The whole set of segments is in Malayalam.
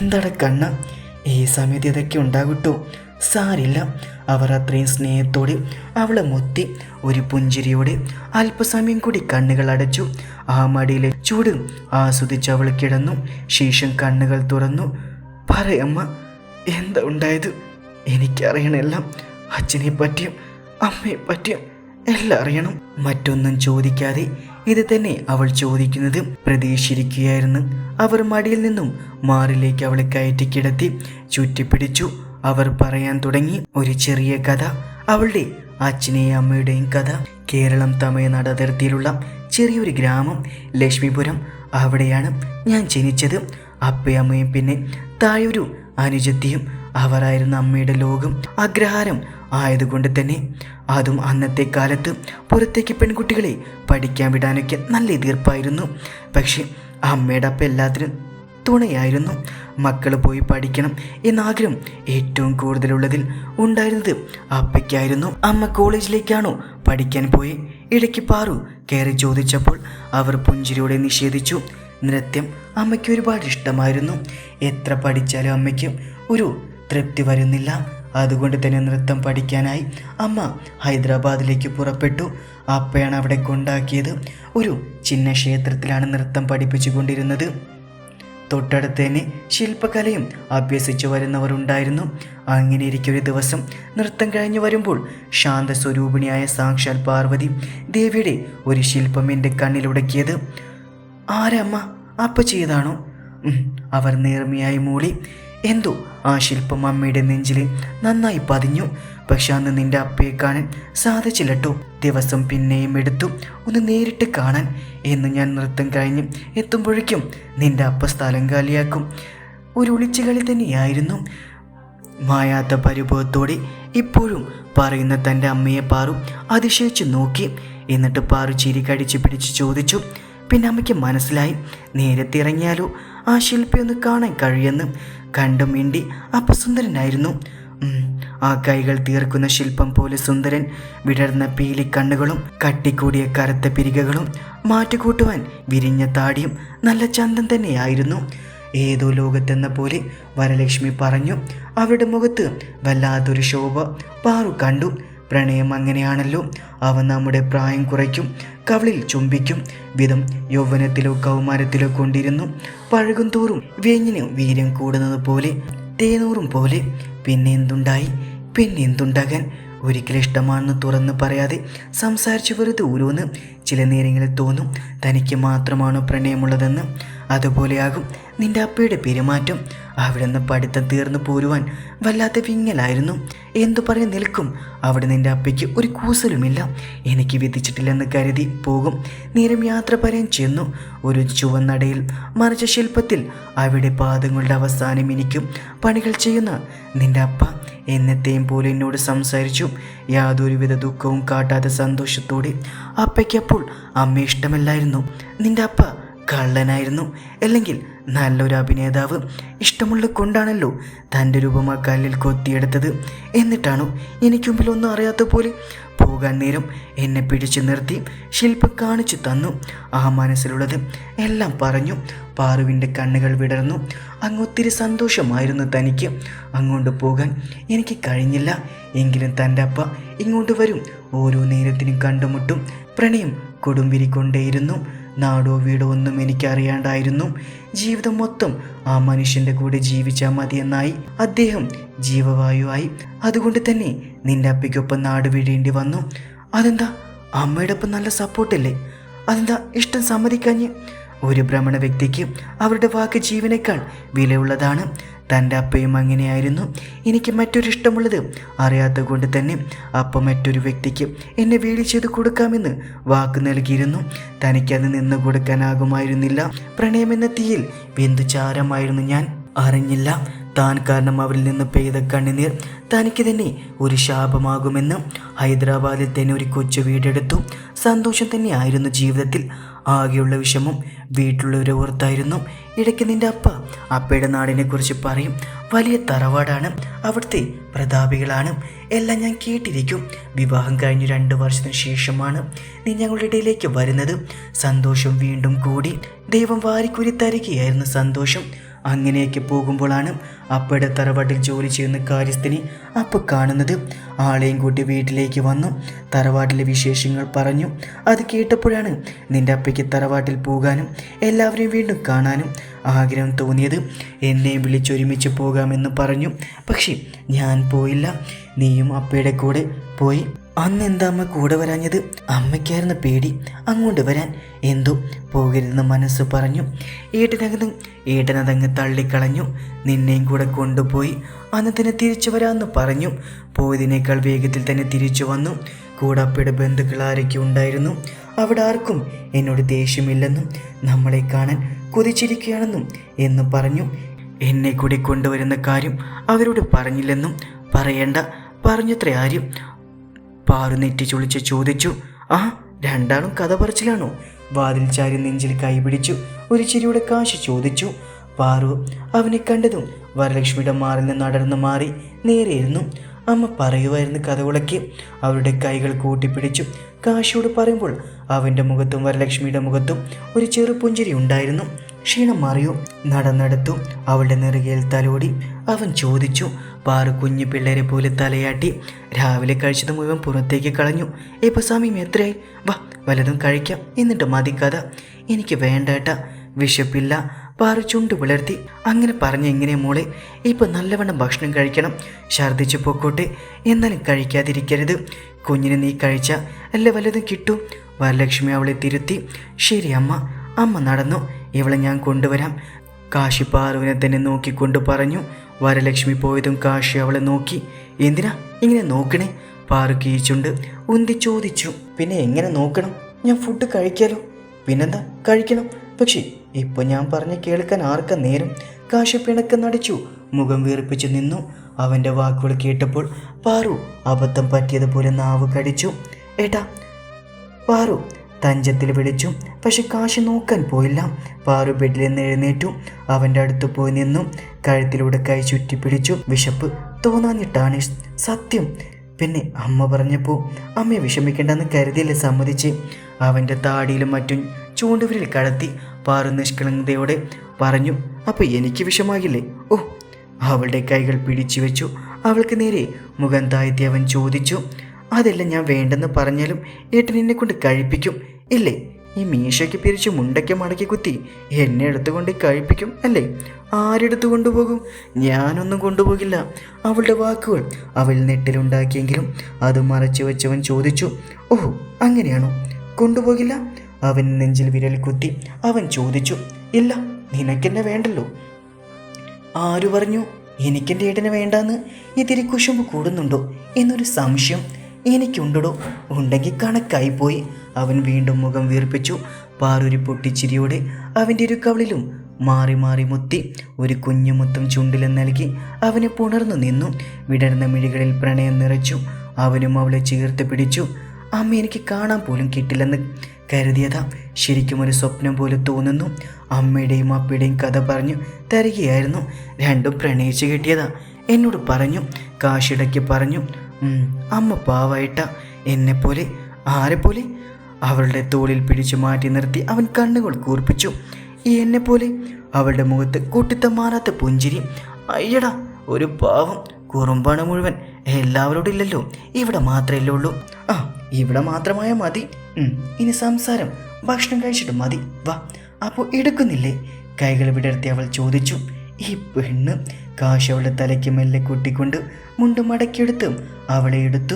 എന്താണ് കണ്ണ? ഈ സമയത്ത് ഇതൊക്കെ ഉണ്ടാകട്ടോ. സാരില്ല. അവർ അത്രയും സ്നേഹത്തോടെ അവളെ മുത്തി ഒരു പുഞ്ചിരിയോടെ അല്പസമയം കൂടി കണ്ണുകൾ അടച്ചു. ആ മടിയിലെ ചൂട് ആസ്വദിച്ച് അവൾ കിടന്നു. ശേഷം കണ്ണുകൾ തുറന്നു. പറയമ്മ എന്താ ഉണ്ടായത്? എനിക്കറിയണെല്ലാം അച്ഛനെ പറ്റിയും അമ്മയെ പറ്റിയും എല്ലാം അറിയണം. മറ്റൊന്നും ചോദിക്കാതെ ഇത് തന്നെ അവൾ ചോദിക്കുന്നത് പ്രതീക്ഷിച്ചിരിക്കുകയായിരുന്നു. അവർ മടിയിൽ നിന്നും മാറിലേക്ക് അവളെ കയറ്റി കിടത്തി ചുറ്റിപ്പിടിച്ചു. അവർ പറയാൻ തുടങ്ങി. ഒരു ചെറിയ കഥ. അവളുടെ അച്ഛനെയും അമ്മയുടെയും കഥ. കേരളം തമിഴ്നാട് അതിർത്തിയിലുള്ള ചെറിയൊരു ഗ്രാമം. ലക്ഷ്മിപുരം. അവിടെയാണ് ഞാൻ ജനിച്ചത്. അപ്പയമ്മയും പിന്നെ താഴൊരു അനുജത്തിയും. അവരായിരുന്നു അമ്മയുടെ ലോകം. അഗ്രഹാരം ആയതുകൊണ്ട് തന്നെ അതും അന്നത്തെ കാലത്ത് പുറത്തേക്ക് പെൺകുട്ടികളെ പഠിക്കാൻ വിടാനൊക്കെ നല്ല എതിർപ്പായിരുന്നു. പക്ഷേ അമ്മയുടെ അപ്പം എല്ലാത്തിനും തുണയായിരുന്നു. മക്കൾ പോയി പഠിക്കണം എന്നാഗ്രഹം ഏറ്റവും കൂടുതലുള്ളതിൽ ഉണ്ടായിരുന്നത് അപ്പയ്ക്കായിരുന്നു. അമ്മ കോളേജിലേക്കാണോ പഠിക്കാൻ പോയി? ഇടയ്ക്ക് പാറു കയറി ചോദിച്ചപ്പോൾ അവർ പുഞ്ചിരിയോടെ നിഷേധിച്ചു. നൃത്യം അമ്മയ്ക്ക് ഒരുപാട് ഇഷ്ടമായിരുന്നു. എത്ര പഠിച്ചാലും അമ്മയ്ക്ക് ഒരു തൃപ്തി വരുന്നില്ല. അതുകൊണ്ട് തന്നെ നൃത്തം പഠിക്കാനായി അമ്മ ഹൈദരാബാദിലേക്ക് പുറപ്പെട്ടു. അപ്പയാണ് അവിടെ കൊണ്ടാക്കിയത്. ഒരു ചിന്ന ക്ഷേത്രത്തിലാണ് നൃത്തം പഠിപ്പിച്ചുകൊണ്ടിരുന്നത് തൊട്ടടുത്ത് തന്നെ ശില്പകലയും അഭ്യസിച്ചു വരുന്നവരുണ്ടായിരുന്നു അങ്ങനെ ഇരിക്കൊരു ദിവസം നൃത്തം കഴിഞ്ഞു വരുമ്പോൾ ശാന്തസ്വരൂപിണിയായ സാക്ഷാൽ പാർവതി ദേവിയുടെ ഒരു ശില്പം എന്റെ കണ്ണിലുടക്കിയത്. ആരമ്മ അപ്പ ചെയ്താണോ അവർ നേർമയായി മൂളി. എന്തോ? ആ ശില്പം അമ്മയുടെ നെഞ്ചിൽ നന്നായി പതിഞ്ഞു. പക്ഷെ അന്ന് നിന്റെ അപ്പയെ കാണാൻ സാധിച്ചില്ലട്ടോ. ദിവസം പിന്നെയും എടുത്തു ഒന്ന് നേരിട്ട് കാണാൻ. എന്ന് ഞാൻ നൃത്തം കഴിഞ്ഞ് എത്തുമ്പോഴേക്കും നിന്റെ അപ്പ സ്ഥലം കാലിയാക്കും. ഒരു ഒളിച്ചുകളി തന്നെയായിരുന്നു. മായാത്ത പരിഭവത്തോടെ ഇപ്പോഴും പറയുന്ന തന്റെ അമ്മയെ പാറു അതിശയിച്ചു നോക്കി. എന്നിട്ട് പാറു ചിരി കടിച്ചു പിടിച്ച് ചോദിച്ചു. പിന്നെ അമ്മയ്ക്ക് മനസ്സിലായി. നേരത്തെ ഇറങ്ങിയാലോ? ആ ശില്പി ഒന്ന് കാണാൻ കഴിയെന്ന് കണ്ടു മിണ്ടി. സുന്ദരനായിരുന്നു. ആ കൈകൾ തീർക്കുന്ന ശില്പം പോലെ സുന്ദരൻ. വിടർന്ന പീലി കണ്ണുകളും കട്ടിക്കൂടിയ കറുത്ത പിരികകളും മാറ്റുകൂട്ടുവാൻ വിരിഞ്ഞ താടിയും നല്ല ചന്തം തന്നെയായിരുന്നു. ഏതോ ലോകത്തെന്ന പോലെ വരലക്ഷ്മി പറഞ്ഞു. അവരുടെ മുഖത്ത് വല്ലാത്തൊരു ശോഭ. പാറു കണ്ടു. പ്രണയം അങ്ങനെയാണല്ലോ. അവ നമ്മുടെ പ്രായം കുറയ്ക്കും. കവിളിൽ ചുംബിക്കും. വിധം യൗവനത്തിലോ കൗമാരത്തിലോ കൊണ്ടിരുന്നു. പഴകും തോറും വേങ്ങിന് വീര്യം കൂടുന്നത് പോലെ തേനൂറും പോലെ. പിന്നെ എന്തുണ്ടായി പിന്നെ എന്തുണ്ടാകാൻ ഒരിക്കലും ഇഷ്ടമാണെന്ന് തുറന്ന് പറയാതെ സംസാരിച്ചു വെറുതെ ഓരോന്ന് ചില നേരങ്ങളിൽ തോന്നും. തനിക്ക് മാത്രമാണോ പ്രണയമുള്ളതെന്ന്? അതുപോലെയാകും നിന്റെ അപ്പയുടെ പെരുമാറ്റം. അവിടെ നിന്ന് പഠിത്തം തീർന്നു പോരുവാൻ വല്ലാത്ത വിങ്ങലായിരുന്നു. എന്തു പറഞ്ഞ് നിൽക്കും? അവിടെ നിന്റെ അപ്പയ്ക്ക് ഒരു കൂസലുമില്ല. എനിക്ക് വിധിച്ചിട്ടില്ലെന്ന് കരുതി പോകും. നേരം യാത്ര പറയാൻ ചെന്നു. ഒരു ചുവന്നടയിൽ മറിച്ച ശില്പത്തിൽ അവിടെ പാദങ്ങളുടെ അവസാനം എനിക്കും പണികൾ ചെയ്യുന്ന നിന്റെ അപ്പ എന്നത്തെയും പോലെ എന്നോട് സംസാരിച്ചു. യാതൊരുവിധ ദുഃഖവും കാട്ടാത്ത സന്തോഷത്തോടെ അപ്പയ്ക്കപ്പോൾ അമ്മ ഇഷ്ടമല്ലായിരുന്നു. നിന്റെ അപ്പ കള്ളനായിരുന്നു. അല്ലെങ്കിൽ നല്ലൊരു അഭിനേതാവ്. ഇഷ്ടമുള്ള കൊണ്ടാണല്ലോ തന്റെ രൂപം ആ കല്ലിൽ കൊത്തിയെടുത്തത്. എന്നിട്ടാണോ എനിക്ക് മുമ്പിൽ ഒന്നും അറിയാത്ത പോലെ പോകാൻ നേരം എന്നെ പിടിച്ചു നിർത്തി ശില്പ കാണിച്ചു തന്നു. ആ മനസ്സിലുള്ളത് എല്ലാം പറഞ്ഞു. പാറുവിന്റെ കണ്ണുകൾ വിടർന്നു. അങ്ങ് ഒത്തിരി സന്തോഷമായിരുന്നു തനിക്ക്. അങ്ങോട്ട് പോകാൻ എനിക്ക് കഴിഞ്ഞില്ല. എങ്കിലും തന്റെ അപ്പ ഇങ്ങോട്ട് വരും. ഓരോ നേരത്തിനും കണ്ടുമുട്ടും. പ്രണയം കൊടുമ്പിരിക്കൊണ്ടേയിരുന്നു. നാടോ വീടോ ഒന്നും എനിക്കറിയാണ്ടായിരുന്നു. ജീവിതം മൊത്തം ആ മനുഷ്യന്റെ കൂടെ ജീവിച്ചാൽ മതിയെന്നായി അദ്ദേഹം ജീവവായുവായി. അതുകൊണ്ട് തന്നെ നിന്റെ അപ്പയ്ക്കൊപ്പം നാട് വീഴേണ്ടി വന്നു. അതെന്താ അമ്മയുടെ ഒപ്പം നല്ല സപ്പോർട്ടല്ലേ? അതെന്താ ഇഷ്ടം സമ്മതിക്കാഞ്ഞ്? ഒരു ഭ്രമണ വ്യക്തിക്ക് അവരുടെ വാക്ക് ജീവനേക്കാൾ വിലയുള്ളതാണ്. തന്റെ അപ്പയും അങ്ങനെയായിരുന്നു. എനിക്ക് മറ്റൊരു ഇഷ്ടമുള്ളത്. അറിയാത്ത കൊണ്ട് തന്നെ അപ്പ മറ്റൊരു വ്യക്തിക്ക് എന്നെ വീട് ചെയ്ത് കൊടുക്കാമെന്ന് വാക്ക് നൽകിയിരുന്നു. തനിക്കത് നിന്ന് കൊടുക്കാനാകുമായിരുന്നില്ല. പ്രണയമെന്ന തീയിൽ വെന്തു ചാരമായിരുന്നു ഞാൻ അറിഞ്ഞില്ല. താൻ കാരണം അവരിൽ നിന്ന് പെയ്ത കണ്ണുനീർ തനിക്ക് തന്നെ ഒരു ശാപമാകുമെന്ന് ഹൈദരാബാദിൽ തന്നെ ഒരു കൊച്ചു വീടെടുത്തു. സന്തോഷം തന്നെയായിരുന്നു ജീവിതത്തിൽ. ആകെയുള്ള വിഷമം വീട്ടിലുള്ളവരെ ഓർത്തായിരുന്നു. ഇടയ്ക്ക് നിന്റെ അപ്പ അപ്പയുടെ നാടിനെ കുറിച്ച് പറയും. വലിയ തറവാടാണ്. അവിടുത്തെ പ്രതാപികളാണ്. എല്ലാം ഞാൻ കേട്ടിരിക്കും. വിവാഹം കഴിഞ്ഞ് രണ്ട് വർഷത്തിന് ശേഷമാണ് നീ ഞങ്ങളുടെ ഇടയിലേക്ക് വരുന്നത്. സന്തോഷം വീണ്ടും കൂടി. ദൈവം വാരിക്കുരി തരികയായിരുന്നു സന്തോഷം. അങ്ങനെയൊക്കെ പോകുമ്പോഴാണ് അപ്പയുടെ തറവാട്ടിൽ ജോലി ചെയ്യുന്ന കാര്യസ്ഥനെ അപ്പ കാണുന്നത്. ആളെയും കൂട്ടി വീട്ടിലേക്ക് വന്നു. തറവാട്ടിലെ വിശേഷങ്ങൾ പറഞ്ഞു. അത് കേട്ടപ്പോഴാണ് നിന്റെ അപ്പയ്ക്ക് തറവാട്ടിൽ പോകാനും എല്ലാവരെയും വീണ്ടും കാണാനും ആഗ്രഹം തോന്നിയത്. എന്നെയും വിളിച്ചൊരുമിച്ച് പോകാമെന്ന് പറഞ്ഞു. പക്ഷേ ഞാൻ പോയില്ല. നീയും അപ്പയുടെ കൂടെ പോയി. അന്ന് എന്താ അമ്മ കൂടെ വരാഞ്ഞത്? അമ്മയ്ക്കായിരുന്നു പേടി. അങ്ങോട്ട് വരാൻ എന്തോ പോകരുതെന്ന് മനസ്സ് പറഞ്ഞു. ഏട്ടനകന്ന് ഏട്ടനതങ്ങ് തള്ളിക്കളഞ്ഞു. നിന്നെയും കൂടെ കൊണ്ടുപോയി അന്ന് തന്നെ തിരിച്ചു വരാമെന്ന് പറഞ്ഞു. പോയതിനേക്കാൾ വേഗത്തിൽ തന്നെ തിരിച്ചു വന്നു. കൂടെ അപ്പയുടെ ബന്ധുക്കൾ ആരൊക്കെ ഉണ്ടായിരുന്നു. അവിടെ ആർക്കും എന്നോട് ദേഷ്യമില്ലെന്നും നമ്മളെ കാണാൻ കൊതിച്ചിരിക്കുകയാണെന്നും എന്ന് പറഞ്ഞു. എന്നെ കൂടി കൊണ്ടുവരുന്ന കാര്യം അവരോട് പറഞ്ഞില്ലെന്നും പറയേണ്ട. പറഞ്ഞത്ര ആരും പാറു നെറ്റി ചൊളിച്ച് ചോദിച്ചു ആ രണ്ടാളും കഥ പറച്ചിലാണോ? വാതിൽ ചാരി നെഞ്ചിൽ കൈപിടിച്ചു ഒരു ചിരിയുടെ കാശ് ചോദിച്ചു. പാറു അവനെ കണ്ടതും വരലക്ഷ്മിയുടെ മാറിൽ നിന്ന് അടർന്നു മാറി നേരെയിരുന്നു അമ്മ പറയുമായിരുന്നു കഥകളൊക്കെ അവരുടെ കൈകൾ കൂട്ടിപ്പിടിച്ചു. കാശിയോട് പറയുമ്പോൾ അവന്റെ മുഖത്തും വരലക്ഷ്മിയുടെ മുഖത്തും ഒരു ചെറു പുഞ്ചിരി ഉണ്ടായിരുന്നു. ക്ഷീണം മാറിയോ? നടന്നെടുത്തു അവളുടെ നെറുകയിൽ തലോടി അവൻ ചോദിച്ചു പാറു കുഞ്ഞു പിള്ളേരെ പോലെ തലയാട്ടി രാവിലെ കഴിച്ചത് മുഴുവൻ പുറത്തേക്ക് കളഞ്ഞു. ഇപ്പൊ സമയം എത്രയായി? വാ വലതും കഴിക്കാം. എന്നിട്ട് മതി എനിക്ക് വേണ്ടേട്ട വിശപ്പില്ല. പാറു ചുണ്ടു പുലർത്തി അങ്ങനെ പറഞ്ഞ എങ്ങനെ മോളെ? ഇപ്പൊ നല്ലവണ്ണം ഭക്ഷണം കഴിക്കണം. ഛർദ്ദിച്ചു പൊക്കോട്ടെ. എന്നാലും കഴിക്കാതിരിക്കരുത്. കുഞ്ഞിനെ നീ കഴിച്ച അല്ല വലതും കിട്ടും? വരലക്ഷ്മി അവളെ തിരുത്തി. ശരി അമ്മ. അമ്മ നടന്നു. ഇവളെ ഞാൻ കൊണ്ടുവരാം. കാശി പാറുവിനെ തന്നെ നോക്കിക്കൊണ്ട് പറഞ്ഞു. വരലക്ഷ്മി പോയതും കാശി അവളെ നോക്കി. എന്തിനാ? ഇങ്ങനെ നോക്കണേ? പാറു കീച്ചുണ്ട്. ഉന്തി ചോദിച്ചു. പിന്നെ എങ്ങനെ നോക്കണം? ഞാൻ ഫുഡ് കഴിക്കാലോ. പിന്നെന്താ? കഴിക്കണം. പക്ഷേ ഇപ്പൊ ഞാൻ പറഞ്ഞ് കേൾക്കാൻ ആർക്ക നേരം? കാശി പിണക്കം നടിച്ചു. മുഖം വീർപ്പിച്ചു നിന്നു. അവന്റെ വാക്കുകൾ കേട്ടപ്പോൾ പാറു അബദ്ധം പറ്റിയതുപോലെ നാവ് കടിച്ചു. ഏട്ടാ പാറു തഞ്ചത്തിൽ വിളിച്ചു പക്ഷെ കാശ് നോക്കാൻ പോയില്ല. പാറു ബെഡിൽ നിന്ന് എഴുന്നേറ്റു. അവന്റെ അടുത്ത് പോയി നിന്നു. കഴുത്തിലൂടെ കൈ ചുറ്റി പിടിച്ചു. വിശപ്പ് തോന്നാഞ്ഞിട്ടാണ് സത്യം. പിന്നെ അമ്മ പറഞ്ഞപ്പോൾ അമ്മയെ വിഷമിക്കേണ്ടെന്ന് കരുതിയില്ല സമ്മതിച്ച്? അവന്റെ താടിയിലും മറ്റും ചൂണ്ടുവിരൽ കടത്തി പാറു നിഷ്കളങ്കതയോടെ പറഞ്ഞു അപ്പോൾ എനിക്ക് വിഷമാകില്ലേ ഓ. അവളുടെ കൈകൾ പിടിച്ചു വെച്ചു അവൾക്ക് നേരെ മുഖം താഴ്ത്തി അവൻ ചോദിച്ചു അതെല്ലാം ഞാൻ വേണ്ടെന്ന് പറഞ്ഞാലും ഏട്ടൻ എന്നെ കൊണ്ട് കഴിപ്പിക്കും. ഇല്ലേ? ഈ മീശയ്ക്ക് പിരിച്ച് മുണ്ടയ്ക്ക് മടക്കി കുത്തി എന്നെ എടുത്തുകൊണ്ട് കഴിപ്പിക്കും അല്ലേ? ആരെടുത്തു കൊണ്ടുപോകും? ഞാനൊന്നും കൊണ്ടുപോകില്ല. അവളുടെ വാക്കുകൾ അവൾ നെട്ടിലുണ്ടാക്കിയെങ്കിലും അത് മറച്ചു വെച്ചവൻ ചോദിച്ചു ഓഹ് അങ്ങനെയാണോ? കൊണ്ടുപോകില്ല? അവൻ നെഞ്ചിൽ വിരൽ കുത്തി അവൻ ചോദിച്ചു ഇല്ല നിനക്കെന്നെ വേണ്ടല്ലോ. ആരു പറഞ്ഞു എനിക്കെന്റെ ഏട്ടന് വേണ്ടാന്ന്? ഇതിരി കുശുമ്പ് കൂടുന്നുണ്ടോ? എന്നൊരു സംശയം എനിക്കുണ്ടോ ഉണ്ടെങ്കിൽ കണക്കായി പോയി. അവൻ വീണ്ടും മുഖം വീർപ്പിച്ചു. പാറൊരു പൊട്ടിച്ചിരിയോടെ അവന്റെ ഒരു കവളിലും മാറി മാറി മുത്തി ഒരു കുഞ്ഞു മുത്തം ചുണ്ടിലും നൽകി അവനെ പുണർന്നു നിന്നു. വിടർന്ന മിഴികളിൽ പ്രണയം നിറച്ചു. അവനും അവളെ ചേർത്ത് പിടിച്ചു. അമ്മ എനിക്ക് കാണാൻ പോലും കിട്ടില്ലെന്ന് കരുതിയതാ. ശരിക്കും ഒരു സ്വപ്നം പോലെ തോന്നുന്നു. അമ്മയുടെയും അപ്പയുടെയും കഥ പറഞ്ഞു തരികയായിരുന്നു. രണ്ടും പ്രണയിച്ചു കിട്ടിയതാ. എന്നോട് പറഞ്ഞു. കാശിടയ്ക്ക് പറഞ്ഞു. "ഉം, അമ്മ പാവായിട്ട എന്നെപ്പോലെ ആരെപ്പോലെ അവളുടെ തോളിൽ പിടിച്ചു മാറ്റി നിർത്തി അവൻ കണ്ണുകൾ കൂർപ്പിച്ചു. എന്നെപ്പോലെ അവളുടെ മുഖത്ത് കൂട്ടിത്തമാറാത്ത പുഞ്ചിരി. അയ്യടാ ഒരു പാവം. കുറുമ്പാണ് മുഴുവൻ. എല്ലാവരോടും ഇല്ലല്ലോ. ഇവിടെ മാത്രമല്ലേ ഉള്ളൂ ആ ഇവിടെ മാത്രമായ മതി. ഇനി സംസാരം. ഭക്ഷണം കഴിച്ചിട്ട് മതി. വാ അപ്പോൾ എടുക്കുന്നില്ലേ? കൈകൾ വിടർത്തി അവൾ ചോദിച്ചു. ഈ പെണ്ണ് കാശ് അവളുടെ തലയ്ക്ക് മെല്ലെ കൂട്ടിക്കൊണ്ട് മുണ്ട് മടക്കിയെടുത്ത് അവളെ എടുത്തു.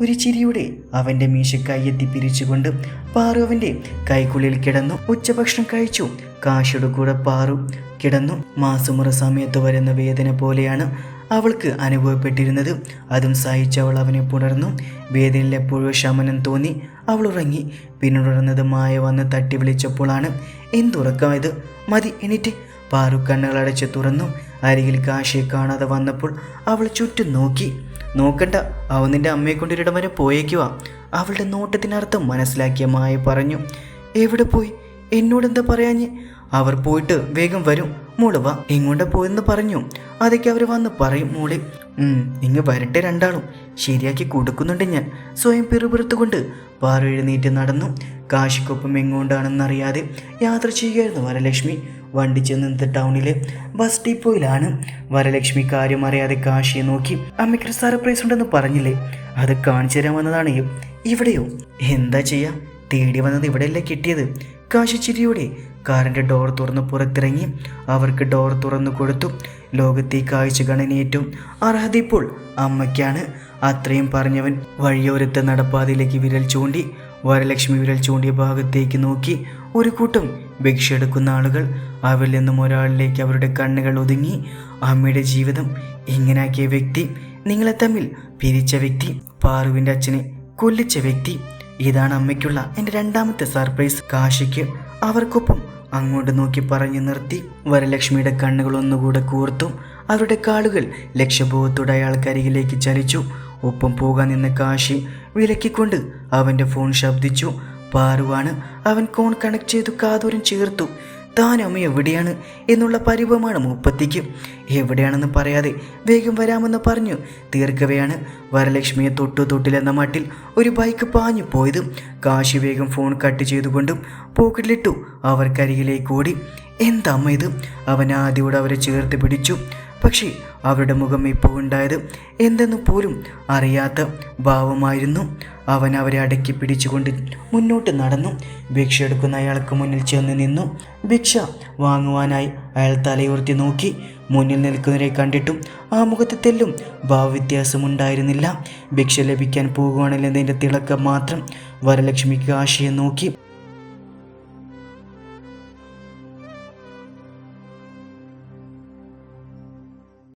ഒരു ചിരിയുടെ അവന്റെ മീശക്കായെത്തി പിരിച്ചുകൊണ്ട് പാറു അവന്റെ കൈക്കുള്ളിൽ കിടന്നു. ഉച്ചഭക്ഷണം കഴിച്ചു. കാശയുടെ കൂടെ പാറു കിടന്നു. മാസമുറ സമയത്ത് വരുന്ന വേദന പോലെയാണ് അവൾക്ക് അനുഭവപ്പെട്ടിരുന്നത്. അതും സഹിച്ച് അവൾ അവനെ പുണർന്നു. വേദനയിൽ എപ്പോഴോ ശമനം തോന്നി. അവൾ ഉറങ്ങി. പിന്നുടർന്നത് മായ വന്ന് തട്ടി വിളിച്ചപ്പോഴാണ്. എന്തുറക്കമായത്? മതി എണീറ്റ്. പാറു കണ്ണുകൾ അടച്ച് തുറന്നു അരികിൽ കാശിയെ കാണാതെ വന്നപ്പോൾ അവൾ ചുറ്റും നോക്കി. നോക്കണ്ട അവൻ നിന്റെ അമ്മയെ കൊണ്ടൊരിടം വരെ പോയേക്കുവാ. അവളുടെ നോട്ടത്തിനർത്ഥം മനസ്സിലാക്കിയ മായ പറഞ്ഞു എവിടെ പോയി? എന്നോടെന്താ പറയാഞ്ഞ്? അവർ പോയിട്ട് വേഗം വരും. മോൾ വാ ഇങ്ങോട്ട് പോയെന്ന് പറഞ്ഞു. അതൊക്കെ അവർ വന്ന് പറയും മോളെ. ഇങ്ങ് വരട്ടെ രണ്ടാളും. ശരിയാക്കി കൊടുക്കുന്നുണ്ട് ഞാൻ. സ്വയം പിറുപിറുത്തുകൊണ്ട് കൊണ്ട് എഴുന്നേറ്റ് നടന്നു. കാശിക്കൊപ്പം എങ്ങോട്ടാണെന്നറിയാതെ യാത്ര ചെയ്യുകയായിരുന്നു വരലക്ഷ്മി. വണ്ടി ചെന്ന് ടൗണിലെ ബസ് ഡിപ്പോയിലാണ്. വരലക്ഷ്മി കാര്യം അറിയാതെ കാശിയെ നോക്കി അമ്മയ്ക്കൊരു സർപ്രൈസ് ഉണ്ടെന്ന് പറഞ്ഞില്ലേ? അത് കാണിച്ചു തരാൻ വന്നതാണ് ഇവിടെയോ? എന്താ ചെയ്യാ? തേടി വന്നത് ഇവിടെയല്ലേ കിട്ടിയത്? കാശി ചിരിയോടെ കാറിന്റെ ഡോർ തുറന്ന് പുറത്തിറങ്ങി അവർക്ക് ഡോർ തുറന്നു കൊടുത്തു. ലോകത്തെ കാഴ്ച കണനേറ്റും അർഹത ഇപ്പോൾ അമ്മയ്ക്കാണ്. അത്രയും പറഞ്ഞവൻ വഴിയോരത്തെ നടപ്പാതയിലേക്ക് വിരൽ ചൂണ്ടി വരലക്ഷ്മി വിരൽ ചൂണ്ടിയ ഭാഗത്തേക്ക് നോക്കി. ഒരു കൂട്ടം ഭിക്ഷ എടുക്കുന്ന ആളുകൾ അവരിൽ നിന്നും ഒരാളിലേക്ക് അവരുടെ കണ്ണുകൾ ഒതുങ്ങി. അമ്മയുടെ ജീവിതം ഇങ്ങനാക്കിയ വ്യക്തി നിങ്ങളെ തമ്മിൽ പിരിച്ച വ്യക്തി പാറുവിന്റെ അച്ഛനെ കൊല്ലിച്ച വ്യക്തി ഇതാണ് അമ്മയ്ക്കുള്ള എന്റെ രണ്ടാമത്തെ സർപ്രൈസ്. കാശിക്ക് അവർക്കൊപ്പം അങ്ങോട്ട് നോക്കി പറഞ്ഞു നിർത്തി. വരലക്ഷ്മിയുടെ കണ്ണുകൾ ഒന്നുകൂടെ കൂർത്തു അവരുടെ കാളുകൾ ലക്ഷ്യബോധത്തോടെ അയാൾക്കരികിലേക്ക് ചലിച്ചു. ഒപ്പം പോകാൻ നിന്ന കാശി വിലക്കിക്കൊണ്ട് അവന്റെ ഫോൺ ശബ്ദിച്ചു. പാറുവാണ് അവൻ കോൺ കണക്ട് ചെയ്തു കാതൂരം ചേർത്തു. താൻ അമ്മ എവിടെയാണ് എന്നുള്ള പരിഭവമാണ് മൂപ്പത്തിക്ക്. എവിടെയാണെന്ന് പറയാതെ വേഗം വരാമെന്ന് പറഞ്ഞു. തീർക്കവെയാണ് വരലക്ഷ്മിയെ തൊട്ടു തൊട്ടിലെന്ന മട്ടിൽ ഒരു ബൈക്ക് പാഞ്ഞു പോയത്. കാശി വേഗം ഫോൺ കട്ട് ചെയ്തുകൊണ്ടും പോക്കറ്റിലിട്ടു. അവർക്കരികിലേക്ക് ഓടി എന്താ ഇത്? അവൻ ആദ്യോടെ അവരെ ചേർത്ത് പിടിച്ചു. പക്ഷേ അവരുടെ മുഖം ഇപ്പോൾ ഉണ്ടായത് എന്തെന്ന് പോലും അറിയാത്ത ഭാവമായിരുന്നു. അവൻ അവരെ അടക്കി പിടിച്ചുകൊണ്ട് മുന്നോട്ട് നടന്നു. ഭിക്ഷ എടുക്കുന്ന അയാൾക്ക് മുന്നിൽ ചെന്ന് നിന്നു. ഭിക്ഷ വാങ്ങുവാനായി അയാൾ തലയുയർത്തി നോക്കി. മുന്നിൽ നിൽക്കുന്നവരെ കണ്ടിട്ടും ആ മുഖത്ത് തെല്ലും ഭാവവ്യത്യാസമുണ്ടായിരുന്നില്ല. ഭിക്ഷ ലഭിക്കാൻ പോകുവാണെന്നതിന്റെ തിളക്കം മാത്രം. വരലക്ഷ്മിക്ക് ആശയം നോക്കി.